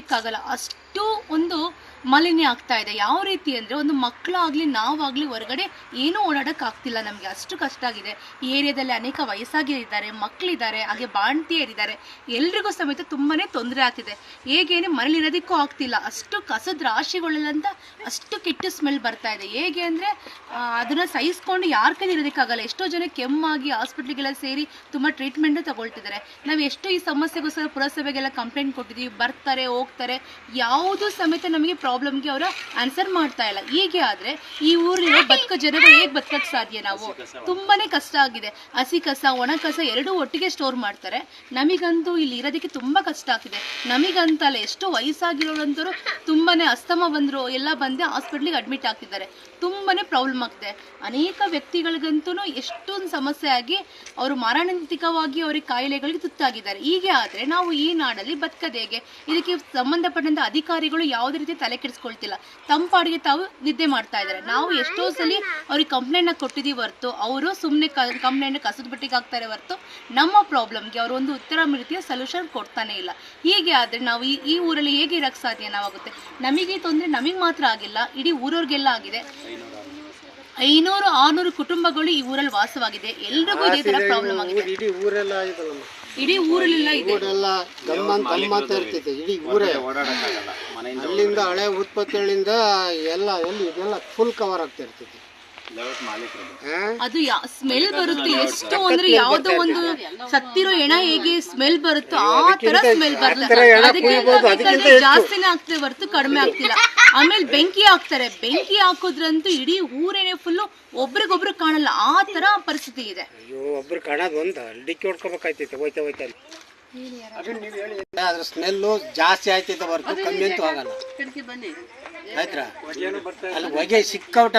ಇರೋದಕ್ಕಾಗಲ್ಲ ಅಷ್ಟು ಒಂದು ಮಾಲಿನ್ಯ ಆಗ್ತಾ ಇದೆ. ಯಾವ ರೀತಿ ಅಂದರೆ ಒಂದು ಮಕ್ಕಳಾಗಲಿ, ನಾವಾಗಲಿ ಹೊರಗಡೆ ಏನೂ ಓಡಾಡೋಕ್ಕಾಗ್ತಿಲ್ಲ ನಮಗೆ. ಅಷ್ಟು ಕಷ್ಟ ಆಗಿದೆ. ಈ ಏರಿಯಾದಲ್ಲಿ ಅನೇಕ ವಯಸ್ಸಾಗಿದ್ದಾರೆ ಮಕ್ಕಳಿದ್ದಾರೆ ಹಾಗೆ ಬಾಣ್ತಿಯರಿದ್ದಾರೆ. ಎಲ್ರಿಗೂ ಸಮೇತ ತುಂಬಾ ತೊಂದರೆ ಆಗ್ತಿದೆ. ಹೇಗೇನೆ ಮನೇಲಿರೋದಕ್ಕೂ ಆಗ್ತಿಲ್ಲ. ಅಷ್ಟು ಕಸದ ರಾಶಿಗಳಲ್ಲಂತ ಅಷ್ಟು ಕೆಟ್ಟ ಸ್ಮೆಲ್ ಬರ್ತಾ ಇದೆ. ಹೇಗೆ ಅಂದರೆ ಅದನ್ನು ಸಹಿಸ್ಕೊಂಡು ಯಾರ ಕೈಲಿ ಇರೋದಕ್ಕಾಗಲ್ಲ. ಎಷ್ಟೋ ಜನ ಕೆಮ್ಮಾಗಿ ಹಾಸ್ಪಿಟ್ಲಿಗೆಲ್ಲ ಸೇರಿ ತುಂಬ ಟ್ರೀಟ್ಮೆಂಟು ತಗೊಳ್ತಿದ್ದಾರೆ. ನಾವು ಎಷ್ಟು ಈ ಸಮಸ್ಯೆಗೋಸ್ಕರ ಪುರಸಭೆಗೆಲ್ಲ ಕಂಪ್ಲೇಂಟ್ ಕೊಟ್ಟಿದ್ದೀವಿ ಬರ್ತಾರೆ, ಹೋಗ್ತಾರೆ. ಯಾವುದು ಸಮೇತ ನಮಗೆ ಪ್ರಾಬ್ಲಮ್ಗೆ ಅವರು ಆನ್ಸರ್ ಮಾಡ್ತಾ ಇಲ್ಲ. ಹೀಗೆ ಆದರೆ ಈ ಊರಿನ ಬದುಕ ಜನಗಳು ಹೇಗೆ ಬದುಕಕ್ಕೆ ಸಾಧ್ಯ ನಾವು? ತುಂಬಾನೇ ಕಷ್ಟ ಆಗಿದೆ. ಹಸಿ ಕಸ ಒಣ ಕಸ ಎರಡೂ ಒಟ್ಟಿಗೆ ಸ್ಟೋರ್ ಮಾಡ್ತಾರೆ. ನಮಗಂತೂ ಇಲ್ಲಿ ಇರೋದಕ್ಕೆ ತುಂಬಾ ಕಷ್ಟ ಆಗ್ತಿದೆ ನಮಗಂತಲ್ಲ ಎಷ್ಟು ವಯಸ್ಸಾಗಿರೋರಂತರೂ ತುಂಬಾನೇ ಅಸ್ತಮ ಬಂದರು ಎಲ್ಲ ಬಂದೆ ಹಾಸ್ಪಿಟ್ಲಿಗೆ ಅಡ್ಮಿಟ್ ಆಗ್ತಿದ್ದಾರೆ. ತುಂಬಾನೇ ಪ್ರಾಬ್ಲಮ್ ಆಗ್ತಿದೆ. ಅನೇಕ ವ್ಯಕ್ತಿಗಳಿಗಂತೂ ಎಷ್ಟೊಂದು ಸಮಸ್ಯೆ ಆಗಿ ಅವರು ಮಾರಣಾಂತಿಕವಾಗಿ ಅವರಿಗೆ ಕಾಯಿಲೆಗಳಿಗೆ ತುತ್ತಾಗಿದ್ದಾರೆ. ಹೀಗೆ ಆದರೆ ನಾವು ಈ ನಾಡಲ್ಲಿ ಬದುಕದೇಗೆ ಹೇಗೆ? ಇದಕ್ಕೆ ಸಂಬಂಧಪಟ್ಟಂತ ಅಧಿಕಾರಿಗಳು ಯಾವುದೇ ರೀತಿ ತಲೆ ಕೆಡಿಸ್ಕೊಳ್ತಿಲ್ಲ ತಮ್ಮ ಪಾಡಿಗೆ ತಾವು ನಿದ್ದೆ ಮಾಡ್ತಾ ಇದ್ದಾರೆ. ನಾವು ಎಷ್ಟೋ ಸಲ ಅವ್ರಿಗೆ ಕಂಪ್ಲೇಂಟ್ನ ಕೊಟ್ಟಿದೀವಿ ಹೊರ್ತು, ಅವರು ಸುಮ್ಮನೆ ಕಂಪ್ಲೇಂಟ್ ಕಸದ ಬಟ್ಟಿಗೆ ಹಾಕ್ತಾರೆ ಹೊರ್ತು, ನಮ್ಮ ಪ್ರಾಬ್ಲಮ್ಗೆ ಅವರು ಒಂದು ಉತ್ತರ ರೀತಿಯ ಸೊಲ್ಯೂಷನ್ ಕೊಡ್ತಾನೆ ಇಲ್ಲ. ಹೀಗೆ ಆದ್ರೆ ನಾವು ಈ ಈ ಊರಲ್ಲಿ ಹೇಗೆ ಇರಕ್ಕೆ ಸಾಧ್ಯ ನಾವಾಗುತ್ತೆ? ನಮಗೆ ತೊಂದರೆ ನಮಗೆ ಮಾತ್ರ ಆಗಿಲ್ಲ, ಇಡೀ ಊರವ್ರಿಗೆಲ್ಲ ಆಗಿದೆ. ಐನೂರು ಆರ್ನೂರು ಕುಟುಂಬಗಳು ಈ ಊರಲ್ಲಿ ವಾಸವಾಗಿದೆ. ಎಲ್ರಿಗೂ ಇದೇ ತರ ಪ್ರಾಬ್ಲಮ್ ಆಗಿದೆ. ಇಡೀ ಊರೆಲ್ಲ ಇದಲ್ಲಮ್ಮ ಇಡೀ ಊರಲ್ಲೆಲ್ಲ ಇದೆ. ಊರೆಲ್ಲ ಗಮ್ಮನ್ ಗಮ್ಮಂತ ಇರ್ತೈತೆ ಇಡೀ ಊರೇ. ಅಲ್ಲಿಂದ ಹಳೆ ಉತ್ಪತ್ತಿಗಳಿಂದ ಎಲ್ಲ ಎಲ್ಲಿ ಇದೆಲ್ಲ ಫುಲ್ ಕವರ್ ಆಗ್ತಾ ಅದು ಸ್ಮೆಲ್ ಬರುತ್ತೆ. ಎಷ್ಟು ಅಂದ್ರೆ ಯಾವ್ದೋ ಒಂದು ಸತ್ತಿರೋ ಎಣ ಹೇಗೆ ಸ್ಮೆಲ್ ಬರುತ್ತೋ ಆ ತರ ಸ್ಮೆಲ್ ಬರುತ್ತೆ. ಅದಕ್ಕೆ ಜಾಸ್ತಿನೇ ಆಗ್ತದೆ ಹೊರತು ಕಡಿಮೆ ಆಗ್ತಿಲ್ಲ. ಆಮೇಲೆ ಬೆಂಕಿ ಹಾಕ್ತಾರೆ. ಬೆಂಕಿ ಹಾಕೋದ್ರಂತೂ ಇಡೀ ಊರೇನೆ ಫುಲ್ಲು ಒಬ್ರಿಗೊಬ್ರು ಕಾಣಲ್ಲ. ಆ ತರ ಪರಿಸ್ಥಿತಿ ಇದೆ. ಅಯ್ಯೋ ಒಬ್ರು ಕಾಣೋದು ಒಂದ. ಡಿಕ್ಕಿ ಹೊಡ್ಕೋಬೇಕಾಯ್ತೈತೆ ಹೋಯ್ತಾ ಹೋಯ್ತಾ ಅದ್ರ ಸ್ಮೆಲ್ಲು ಜಾಸ್ತಿ ಆಯ್ತೈತೆ ಹೊರತು ಕಮ್ಮಿ ಅಂತೂ ಆಗಲ್ಲ. ಆಯ್ತಾ ಅಲ್ಲಿ ಹೊಗೆ ಸಿಕ್ಕಾಬಿಟ್ಟ